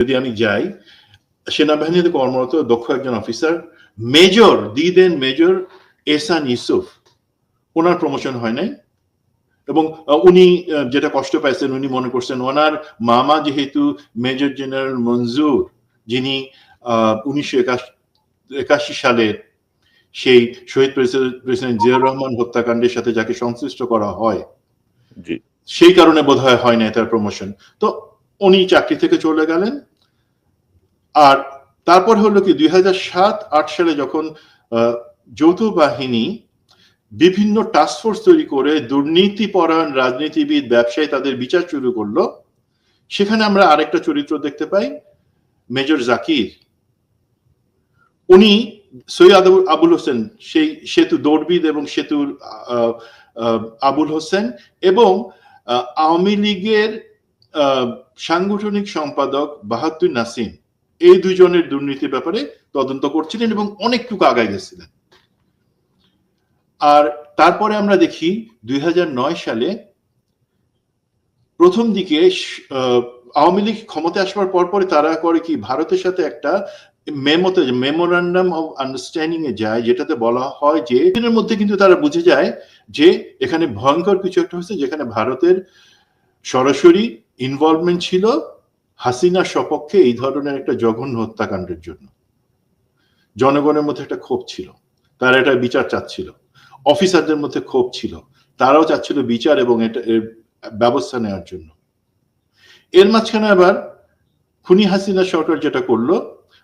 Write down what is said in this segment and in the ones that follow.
যদি আমি যাই সেনাবাহিনীতে কর্মরত দক্ষ একজন officer major the then major Ehsan Yusuf owner promotion হয় নাই। এবং উনি যেটা কষ্ট পাইছেন উনি মনে করছেন ওনার মামা যেহেতু মেজর জেনারেল মঞ্জুর যিনি উনিশশো একাশি সালের সেই শহীদ প্রেসিডেন্ট জিয়াউর রহমান হত্যাকাণ্ডের সাথে যাকে সংশ্লিষ্ট করা হয় সেই কারণে বোধ হয় হয় নাই তার প্রমোশন তো উনি চাকরি থেকে চলে গেলেন আর তারপর হলো কি, দুই হাজার সাত, আট সালে যখন যৌথ বাহিনী বিভিন্ন টাস্কফোর্স তৈরি করে দুর্নীতি পরায়ণ রাজনীতিবিদ, ব্যবসায়ী তাদের বিচার শুরু করল, সেখানে আমরা আরেকটা চরিত্র দেখতে পাই, মেজর জাকির। উনি সৈয়দ আবুল হোসেন, সেই সেতু দৌড়বিদ এবং সেতুর আবুল হোসেন এবং, আওয়ামী লীগের সাংগঠনিক সম্পাদক বাহাদুর নাসিম। এই দুইজনের দুর্নীতির ব্যাপারে তদন্ত করছিলেন এবং অনেকটুকু আগায় গেছিলেন। আর তারপরে আমরা দেখি দুই হাজার নয় সালে প্রথম দিকে আওয়ামী লীগ ক্ষমতায় আসবার পর পরে তারা করে কি, ভারতের সাথে একটা মেমোতে, মেমোরান্ডাম অফ আন্ডারস্ট্যান্ডিং এ যায়, যেটাতে বলা হয় যে, এর মধ্যে কিন্তু তারা বুঝে যায় যে, এখানে ভয়ঙ্কর কিছু একটা হচ্ছে যেখানে ভারতের সরাসরি ইনভলভমেন্ট ছিল হাসিনার সপক্ষে এই ধরনের একটা জঘন্য হত্যাকাণ্ডের জন্য। জনগণের মধ্যে একটা ক্ষোভ ছিল। তারা এটা বিচার চাচ্ছিল। অফিসারদের মধ্যে ক্ষোভ ছিল। তারাও চাচ্ছিল বিচার এবং এটা ব্যবস্থা নেওয়ার জন্য। এর মাঝখানে আবার খুনি হাসিনা সরকার যেটা করল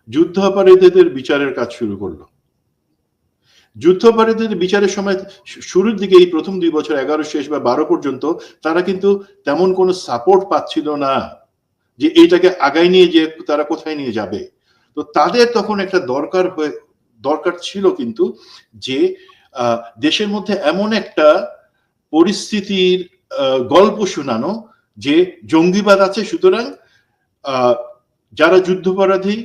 যুদ্ধাপরাধীদের বিচারের কাজ শুরু করল। যুদ্ধাপরাধীদের বিচারের সময় শুরুর দিকে এই প্রথম দুই বছর, এগারো, শেষ বা বারো পর্যন্ত তারা কিন্তু তেমন কোনো সাপোর্ট পাচ্ছিল না। যে এইটাকে আগায় নিয়ে যে তারা কোথায় নিয়ে যাবে। তো তাদের তখন একটা দরকার হয়ে, দরকার ছিল কিন্তু যে দেশের মধ্যে এমন একটা পরিস্থিতির গল্প শোনানো যে জঙ্গিবাদ আছে সুতরাং যারা যুদ্ধাপরাধী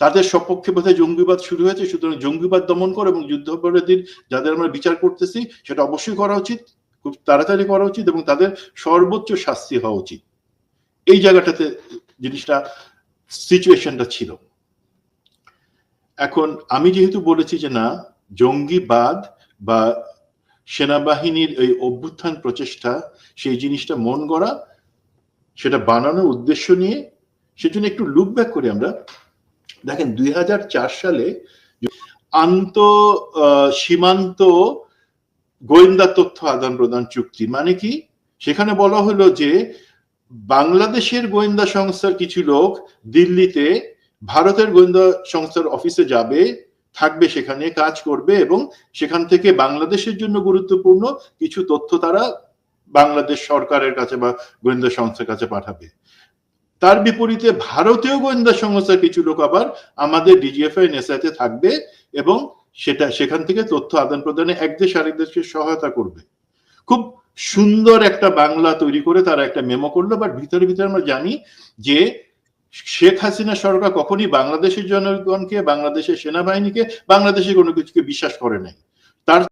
তাদের সপক্ষে বোধহয় জঙ্গিবাদ শুরু হয়েছে, সুতরাং জঙ্গিবাদ দমন করো এবং যুদ্ধাপরাধীর যাদের আমরা বিচার করতেছি, সেটা অবশ্যই করা উচিত, খুব তাড়াতাড়ি করা উচিত এবং তাদের সর্বোচ্চ শাস্তি হওয়া উচিত। এই জায়গাটাতে জিনিসটা সিচুয়েশনটা ছিল। এখন আমি যেহেতু বলেছি যে না, জঙ্গিবাদ বা সেনাবাহিনীর এই অভ্যুত্থান প্রচেষ্টা, সেই জিনিসটা মন গড়া, সেটা বানানোর উদ্দেশ্য নিয়ে, সেজন্য একটু লুক ব্যাক করি আমরা। দেখেন, দুই হাজার চার সালে আন্ত সীমান্ত গোয়েন্দা তথ্য আদান প্রদান চুক্তি মানে কি? সেখানে বলা হলো যে বাংলাদেশের গোয়েন্দা সংস্থার কিছু লোক দিল্লিতে ভারতের গোয়েন্দা সংস্থার অফিসে যাবে, থাকবে, সেখানে কাজ করবে এবং সেখান থেকে বাংলাদেশের জন্য গুরুত্বপূর্ণ কিছু তথ্য তারা বাংলাদেশ সরকারের কাছে বা গোয়েন্দা সংস্থার কাছে পাঠাবে। তার বিপরীতে ভারতীয় গোয়েন্দা সংস্থার কিছু লোক আবার আমাদের ডিজিএফআই নেসাতে থাকবে এবং সেটা, সেখান থেকে তথ্য আদান প্রদানে এক দেশ আরেক দেশকে সহায়তা করবে। খুব সুন্দর একটা বাংলা তৈরি করে তারা একটা মেমো করল বাট ভিতরে ভিতরে আমরা জানি যে শেখ হাসিনা সরকার কখনই বাংলাদেশের জনগণকে, বাংলাদেশের সেনাবাহিনীকে, বাংলাদেশের কোনো কিছুকে বিশ্বাস করে নাই। তার